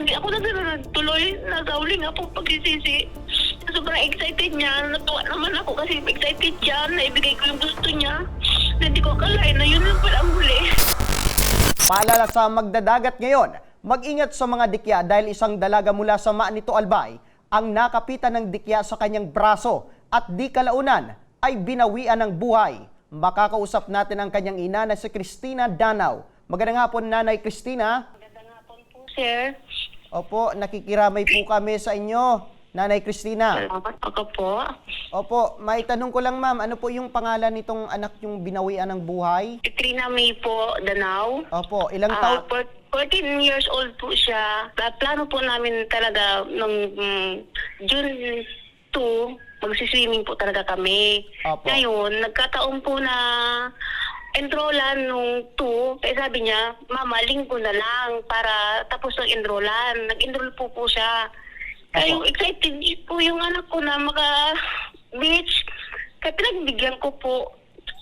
di ako na tuloy. Nagawli nga po pagsisisi. Sobrang excited niya. Natuwa naman ako kasi excited siya. Naibigay ko yung gusto niya. Na hindi ko akalain na yun lang pala ang huli. Paalala sa magdadagat ngayon, mag-ingat sa mga dikya dahil isang dalaga mula sa Maanito Albay ang nakapitan ng dikya sa kanyang braso at di kalaunan ay binawian ng buhay. Makakausap natin ang kanyang ina na si Christina Danaw. Magandang hapon, Nanay Christina. Sir. Opo, nakikiramay po kami sa inyo, Nanay Christina. Salamat ako po. Opo, may tanong ko lang ma'am, ano po yung pangalan nitong anak yung binawian ng buhay? Katrina May po, Danau. Opo, ilang Ah, taon? for- 14 years old po siya. At plano po namin talaga nung mm, June 2, magsiswimming po talaga kami. Opo. Ngayon, nagkataon po na enrollan nung 2, kaya sabi niya, Mama, linggo na lang para tapos ng enrollan. Nag-enroll po po siya. Kaya yung excited po yung anak ko na maka-beach. Kaya pinagbigyan ko po.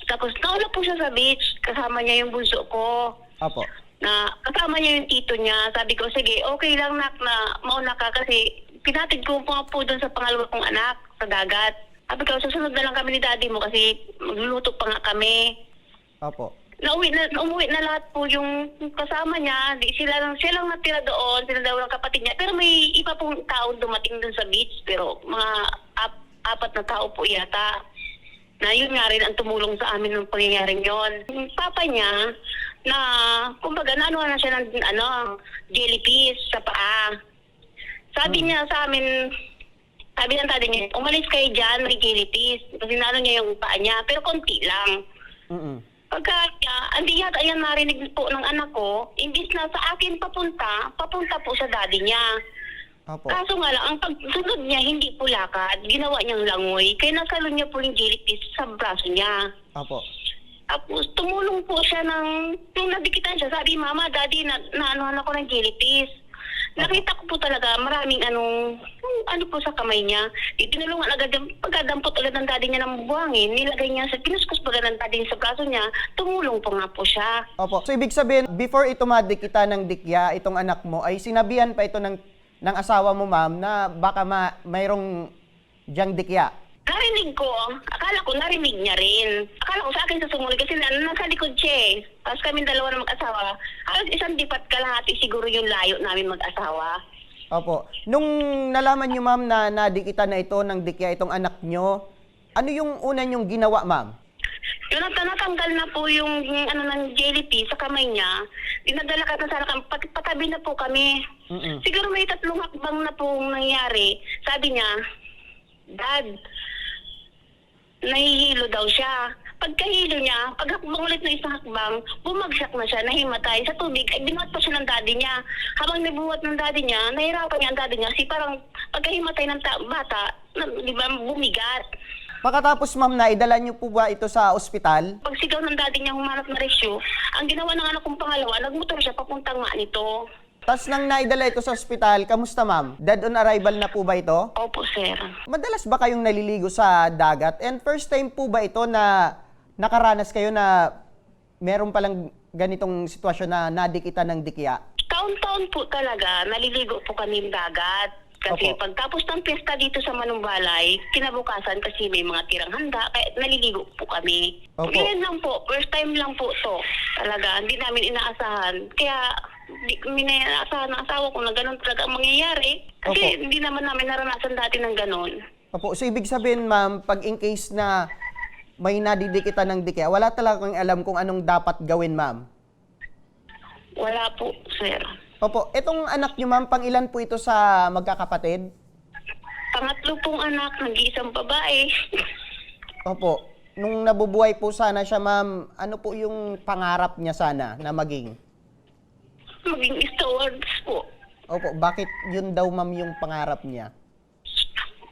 Tapos nauna po siya sa beach. Kasama niya yung bunso ko Opo. na kasama niya yung tito niya. Sabi ko, sige, okay lang nak na mauna ka kasi pinatid ko po po doon sa pangalawa kong anak sa dagat. Sabi ko, susunod na lang kami ni daddy mo kasi magluluto pa nga kami. Opo. Nauwi na, umuwi na lahat po yung kasama niya. Di, sila lang, sila lang natira doon, sila daw lang kapatid niya. Pero may iba pong tao dumating doon sa beach. Pero mga ap- apat na tao po yata. Na yun nga rin ang tumulong sa amin ng pangyayaring yon. Yung papa niya, na kumbaga naano na siya ng ano, jellyfish sa paa. Sabi niya sa amin, sabi ng tatay niya, umalis kayo dyan, may jellyfish. Kasi naano niya yung paa niya, pero konti lang. Mm-mm. Pagka niya, hindi yata yan narinig po ng anak ko, imbis na sa akin papunta, papunta po sa daddy niya. Opo. Kaso nga lang, ang pagsunod niya, hindi po lakad, ginawa niyang langoy, kaya nasalo niya po yung jellyfish sa braso niya. Opo. Tapos tumulong po siya ng, nung nadikitan siya, sabi, Mama, Daddy, na, naanuhan ako ng jellyfish. Nakita ko po talaga maraming anong, ano po sa kamay niya. Itinulungan agad, yung pagkadampot agad ng daddy niya ng buwangin, nilagay niya sa, pinuskus baga ng daddy niya sa braso niya, tumulong po nga po siya. Opo. So ibig sabihin, before ito madikita ng dikya, itong anak mo, ay sinabihan pa ito ng, ng asawa mo, ma'am, na baka ma, mayroong diyang dikya. Narinig ko, akala ko narinig niya rin. Akala ko sa akin sa sumunod kasi na, nasa likod siya eh. Tapos kami dalawa na mag-asawa. Halos isang dipat kalahati siguro yung layo namin mag-asawa. Opo. Nung nalaman niyo, ma'am, na nadikita na ito ng dikya itong anak niyo, ano yung una niyong ginawa, ma'am? Yung nat- natanggal na po yung, yung ano ng jellyfish sa kamay niya, dinadala ka na sana kami, pat- patabi na po kami. Mm-mm. Siguro may tatlong hakbang na pong nangyari. Sabi niya, Dad, nahihilo daw siya. Pagkahilo niya, pag hakbang ulit ng isang hakbang, bumagsak na siya, nahimatay sa tubig, ay binuhat pa siya ng daddy niya. Habang nabuhat ng daddy niya, nahirapan niya ang daddy niya kasi parang pagkahimatay ng ta- bata, na, di ba, bumigat. Pagkatapos, ma'am, naidala niyo po ba ito sa ospital? Pag sigaw ng daddy niya humanap na rescue, ang ginawa ng anak kong pangalawa, nagmotor siya papuntang nga nito. Tapos nang naidala ito sa ospital, kamusta, ma'am? Dead on arrival na po ba ito? Opo, sir. Madalas ba kayong naliligo sa dagat? And first time po ba ito na nakaranas kayo na meron palang ganitong sitwasyon na nadikita ng dikya? Taon-taon po talaga, naliligo po kami ng dagat. Kasi Opo. pagtapos ng piyesta dito sa Manumbalay, kinabukasan kasi may mga tirang handa, kaya naliligo po kami. Opo. Ngayon lang po, first time lang po to. Talaga, hindi namin inaasahan. Kaya, hindi kami na inaasahan ng asawa ko na ganun talaga ang mangyayari. Kasi Opo. hindi naman namin naranasan dati ng ganun. Opo, so ibig sabihin, ma'am, pag in case na may nadidikitan ng dikya, wala talagang alam kung anong dapat gawin, ma'am. Wala po, sir. Opo, itong anak niyo, ma'am, pang ilan po ito sa magkakapatid? Pangatlo pong anak, nag-iisang babae. Opo, nung nabubuhay po sana siya, ma'am, ano po yung pangarap niya sana na maging? Maging stewards po. Opo, bakit yun daw, ma'am, yung pangarap niya?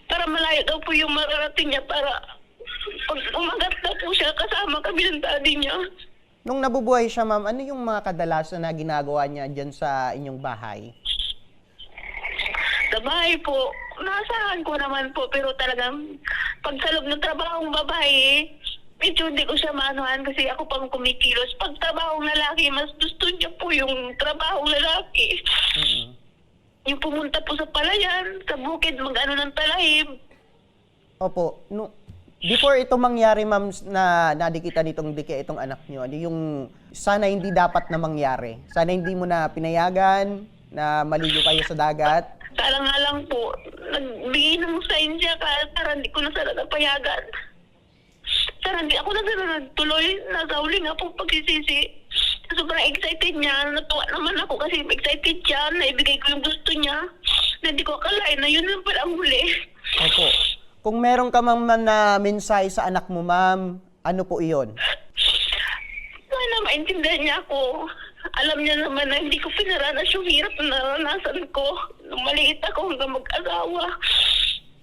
para malayo daw po yung mararating niya para pag umagat na po siya kasama kami ng daddy niya. Nung nabubuhay siya, ma'am, ano yung mga kadalasan na ginagawa niya dyan sa inyong bahay? Sa bahay po, nasaan ko naman po pero talagang pag sa loob ng trabaho ng babae, medyo hindi ko siya maanuhan kasi ako pang kumikilos. Pag trabaho ng lalaki, mas gusto niya po yung trabaho ng lalaki. Mm-mm. pumunta po sa palayan, sa bukid, mag-ano ng talahib. Opo, no, before ito mangyari, ma'am, na nadikitan nitong dikya itong anak niyo, ano yung sana hindi dapat na mangyari? Sana hindi mo na pinayagan na maligo kayo sa dagat? Kala nga lang po, nagbigay ng sign siya ka, para hindi ko na sana napayagan. Sana hindi ako na sana nagtuloy, nagawli nga po pagsisisi. Sobrang excited niya, natuwa naman ako kasi excited siya, naibigay ko yung gusto niya. Na hindi ko akalain na yun lang pala ang huli. Opo. Kung meron ka man man na mensahe sa anak mo, ma'am, ano po iyon? Sana maintindihan niya ako. Alam niya naman na hindi ko pinaranas yung hirap na naranasan ko. Nung maliit ako hanggang mag-asawa.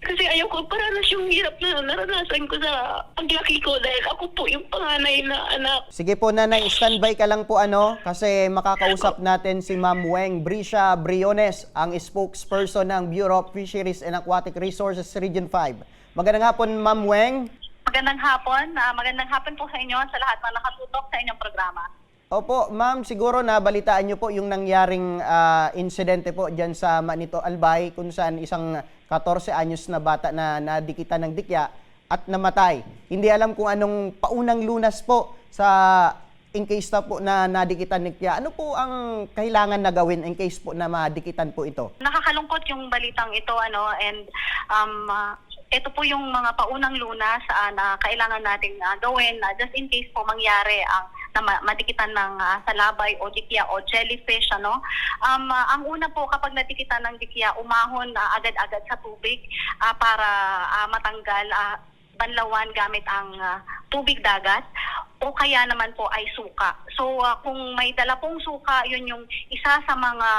Kasi ayaw ko paranas yung hirap na naranasan ko sa paglaki ko dahil ako po yung panganay na anak. Sige po, nanay, standby ka lang po ano, kasi makakausap natin si Ma'am Weng Brisha Briones, ang spokesperson ng Bureau of Fisheries and Aquatic Resources Region 5. Magandang hapon, Ma'am Weng. Magandang hapon. Ah, magandang hapon po sa inyo sa lahat ng nakatutok sa inyong programa. Opo, ma'am, siguro nabalitaan niyo po yung nangyaring ah, insidente po diyan sa Manito Albay kung saan isang 14 anyos na bata na nadikitan ng dikya at namatay. Hindi alam kung anong paunang lunas po sa in case na po na nadikitan ng dikya. Ano po ang kailangan na gawin in case po na madikitan po ito? Nakakalungkot yung balitang ito ano and um, ah, ito po yung mga paunang lunas ah, na kailangan nating ah, gawin ah, just in case po mangyari ang na ma- madikitan ng ah, salabay o dikya o jellyfish ano. Um, ah, ang una po kapag nadikitan ng dikya umahon ah, agad-agad sa tubig ah, para ah, matanggal ah, banlawan gamit ang ah, tubig dagat o kaya naman po ay suka. So ah, kung may dala pong suka, yun yung isa sa mga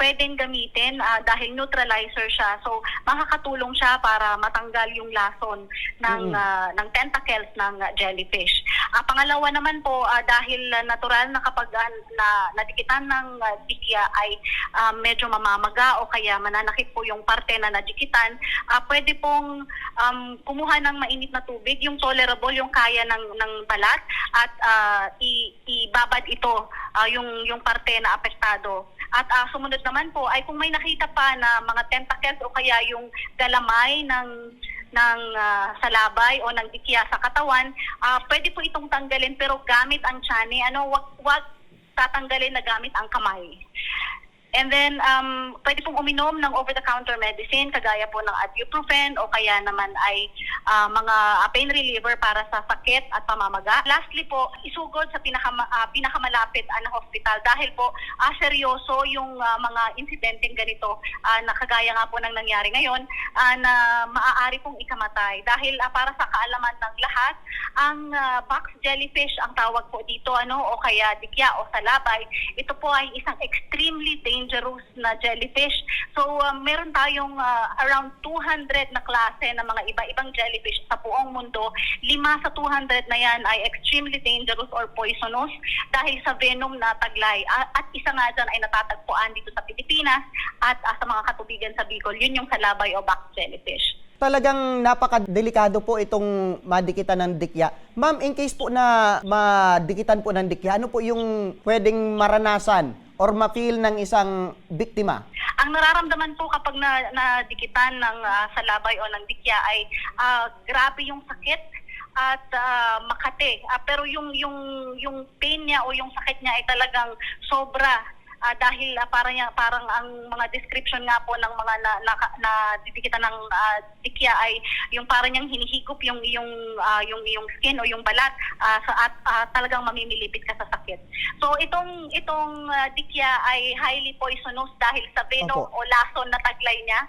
pwedeng gamitin ah, dahil neutralizer siya. So makakatulong siya para matanggal yung lason ng Mm. ah, ng tentacles ng ah, jellyfish. Ah, pangalawa naman po ah, dahil ah, natural na kapag ah, na nadikitan ng ah, dikya ay ah, medyo mamamaga o kaya mananakit po yung parte na nadikitan, ah, pwede pong um, kumuha ng mainit na tubig, yung tolerable, yung kaya ng ng balat at ah, i- ibabad ito ah, yung yung parte na apektado. At ah, sumunod naman po ay kung may nakita pa na mga tentacles o kaya yung galamay ng ng ah, salabay o ng dikya sa katawan, ah, pwede po itong tanggalin pero gamit ang tiyan, ano, wag, wag tatanggalin na gamit ang kamay. And then, um, pwede pong uminom ng over-the-counter medicine, kagaya po ng ibuprofen o kaya naman ay ah, mga pain reliever para sa sakit at pamamaga. Lastly po, isugod sa pinakama, ah, pinakamalapit ah, na hospital dahil po ah, seryoso yung ah, mga insidenteng ganito ah, na kagaya nga po ng nangyari ngayon ah, na maaari pong ikamatay. Dahil ah, para sa kaalaman ng lahat, ang ah, box jellyfish ang tawag po dito ano o kaya dikya o salabay, ito po ay isang extremely dangerous na jellyfish. So ah, meron tayong ah, around 200 na klase ng mga iba-ibang jellyfish sa buong mundo. Lima sa 200 na yan ay extremely dangerous or poisonous dahil sa venom na taglay. At isa nga dyan ay natatagpuan dito sa Pilipinas at ah, sa mga katubigan sa Bicol. Yun yung salabay o box jellyfish. Talagang napakadelikado po itong madikitan ng dikya. Ma'am, in case po na madikitan po ng dikya, ano po yung pwedeng maranasan or ma-feel ng isang biktima? Ang nararamdaman po kapag na, nadikitan ng ah, salabay o ng dikya ay ah, grabe yung sakit at ah, makate. Ah, pero yung yung yung pain niya o yung sakit niya ay talagang sobra. Ah, dahil ah, parang parang ang mga description nga po ng mga na, na, na didikitan ng ah, dikya ay yung parang niyang hinihigop yung yung ah, yung yung skin o yung balat ah, sa at ah, talagang mamimilipit ka sa sakit. So itong itong ah, dikya ay highly poisonous dahil sa venom Opo. o lason na taglay niya.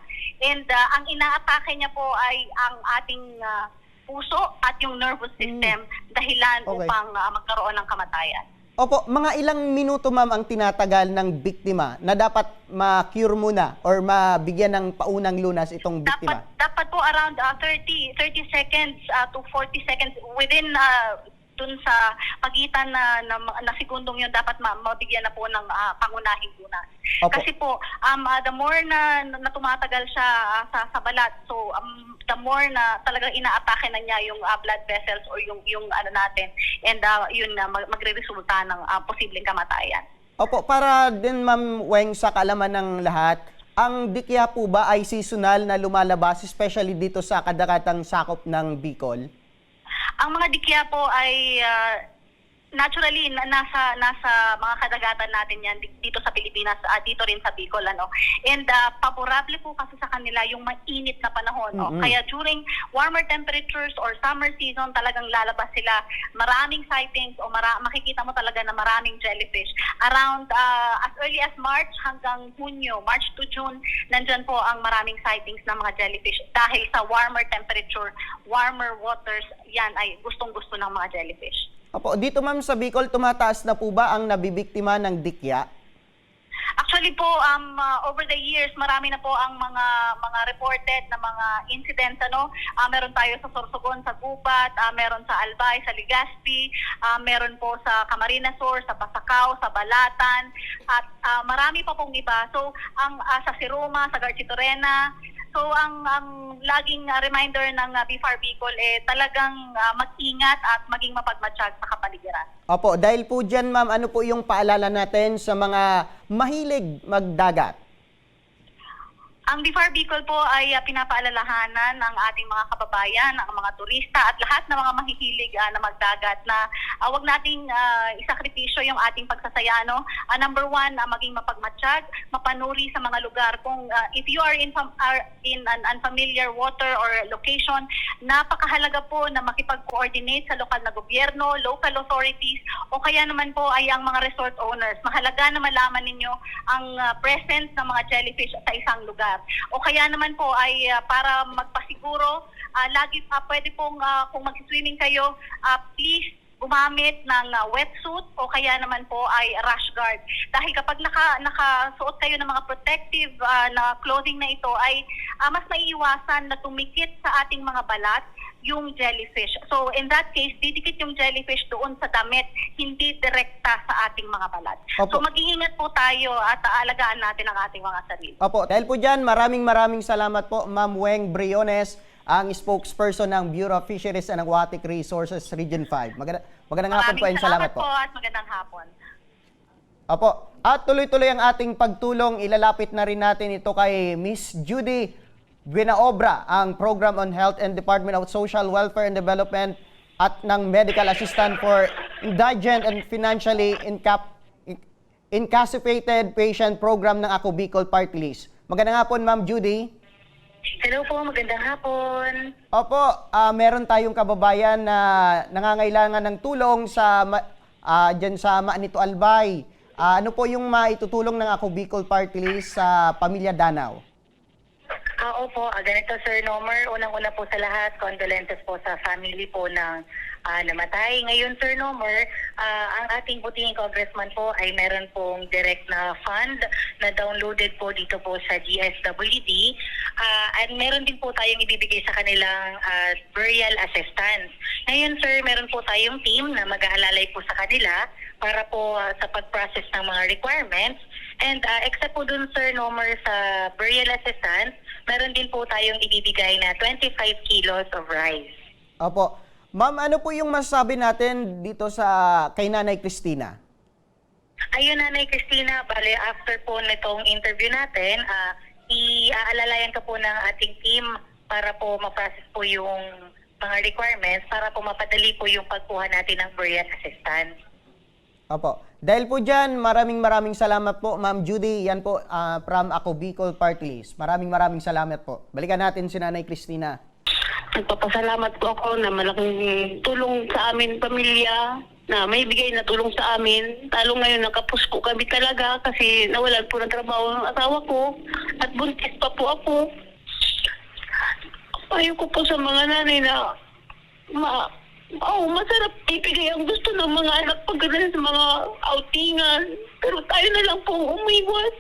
And ah, ang inaatake niya po ay ang ating ah, puso at yung nervous system dahilan Okay. upang ah, magkaroon ng kamatayan. Opo, mga ilang minuto ma'am ang tinatagal ng biktima na dapat ma-cure muna or mabigyan ng paunang lunas itong Dapat biktima? dapat po around ah, 30 30 seconds ah, to 40 seconds within ah, dun sa pagitan na, na, na segundong yun dapat ma- mabigyan na po ng ah, pangunahing lunas. Opo. Kasi po um ah, the more na, na tumatagal siya ah, sa sa balat so um, the more na talagang inaatake na niya yung ah, blood vessels or yung yung ano natin and ah, yun na mag- magreresulta ng ah, posibleng kamatayan. Opo, para din ma'am Weng sa kaalaman ng lahat, ang dikya po ba ay seasonal na lumalabas, especially dito sa kadagatang sakop ng Bicol? Ang mga dikya po ay ah, naturally na, nasa nasa mga kadagatan natin yan di- dito sa Pilipinas at dito rin sa Bicol ano. And ah, favorable po kasi sa kanila yung mainit na panahon. no? Mm-mm. Kaya during warmer temperatures or summer season talagang lalabas sila. Maraming sightings o mara- makikita mo talaga na maraming jellyfish. Around ah, as early as March hanggang Hunyo, March to June, nandyan po ang maraming sightings ng mga jellyfish dahil sa warmer temperature, warmer waters, yan ay gustong-gusto ng mga jellyfish. Opo, dito ma'am sa Bicol, tumataas na po ba ang nabibiktima ng dikya? Actually po, um, uh, over the years, marami na po ang mga mga reported na mga incidents. Ano? Ah, meron tayo sa Sorsogon, sa Gubat, ah, meron sa Albay, sa Legazpi, ah, meron po sa Camarines Sur, sa Pasacao, sa Balatan, at ah, marami pa pong iba. So, ang ah, sa Siroma, sa Garchitorena, So ang ang laging ah, reminder ng uh, BFAR Bicol eh talagang ah, mag-ingat at maging mapagmatsyag sa kapaligiran. Opo, dahil po dyan ma'am, ano po yung paalala natin sa mga mahilig magdagat? Ang BIFAR Bicol po ay uh, pinapaalalahanan ng ating mga kababayan, ang mga turista at lahat ng mga mahihilig ah, na magdagat na ah, wag nating ah, isakripisyo yung ating pagsasaya. No? Ah, number one, ah, maging mapagmatsyag, mapanuri sa mga lugar. Kung ah, if you are in, are in an unfamiliar water or location, napakahalaga po na makipag-coordinate sa lokal na gobyerno, local authorities, o kaya naman po ay ang mga resort owners. Mahalaga na malaman ninyo ang ah, presence ng mga jellyfish sa isang lugar. O kaya naman po ay ah, para magpasiguro, ah, lagi pa pwede pong ah, kung mag-swimming kayo, ah, please gumamit ng ah, wetsuit o kaya naman po ay rash guard. Dahil kapag naka, nakasuot kayo ng mga protective ah, na clothing na ito ay ah, mas maiiwasan na tumikit sa ating mga balat yung jellyfish. So in that case, didikit yung jellyfish doon sa damit, hindi direkta sa ating mga balat. Opo. So mag-iingat po tayo at aalagaan natin ang ating mga sarili. Opo, dahil po dyan, maraming maraming salamat po Ma'am Weng Briones, ang spokesperson ng Bureau of Fisheries and Aquatic Resources Region 5. Maganda, magandang hapon po Maraming and salamat po. at magandang hapon. Opo. At tuloy-tuloy ang ating pagtulong. Ilalapit na rin natin ito kay Miss Judy Buenaobra, ang Program on Health and Department of Social Welfare and Development at ng Medical Assistant for Indigent and Financially Incap Incapacitated Patient Program ng Ako Bicol Party List. Magandang hapon, Ma'am Judy. Hello po, magandang hapon. Opo, ah, meron tayong kababayan na nangangailangan ng tulong sa ah, dyan sa Maanito Albay. Ah, ano po yung maitutulong ng Ako Bicol Party List sa Pamilya Danao? Ah, opo, ah, ganito Sir Nomer. Unang-una po sa lahat, condolences po sa family po ng ah, namatay. Ngayon Sir Nomer, ah, ang ating buting congressman po ay meron pong direct na fund na downloaded po dito po sa GSWD. Ah, at meron din po tayong ibibigay sa kanilang ah, burial assistance. Ngayon Sir, meron po tayong team na mag-aalalay po sa kanila para po ah, sa pag-process ng mga requirements. And ah, except po dun Sir Nomer sa burial assistance, meron din po tayong ibibigay na 25 kilos of rice. Opo. Ma'am, ano po yung masasabi natin dito sa kay Nanay Cristina? Ayun, Nanay Christina, bale after po nitong interview natin, ah iaalalayan ka po ng ating team para po ma-process po yung mga requirements para po mapadali po yung pagkuha natin ng burial assistance. Opo. Dahil po dyan, maraming maraming salamat po, Ma'am Judy. Yan po ah, from Ako Bicol List. Maraming maraming salamat po. Balikan natin si Nanay Cristina. Nagpapasalamat po ako na malaking tulong sa amin pamilya na may bigay na tulong sa amin. Talo ngayon nakapusko kami talaga kasi nawalan po ng trabaho ng asawa ko at buntis pa po ako. Ayoko po sa mga nanay na ma Oh, masarap ibigay ang gusto ng mga anak pag ganun sa mga outingan. Pero tayo na lang po umiwas.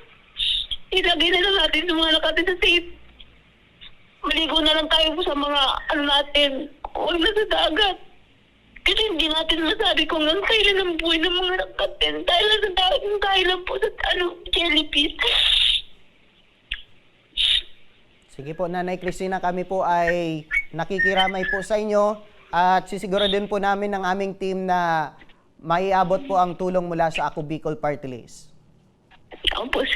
Ilagay na lang natin sa mga anak natin sa safe maligo na lang tayo sa mga ano natin, huwag na sa dagat. Kasi hindi natin masabi kung ang kailan ang buhay ng mga anak natin. Dahil lang sa dagat, dahil lang po sa ano, jellyfish. Sige po, Nanay Cristina, kami po ay nakikiramay po sa inyo at sisiguro din po namin ng aming team na maiabot po ang tulong mula sa Ako Bicol Party List. Ako po, sir.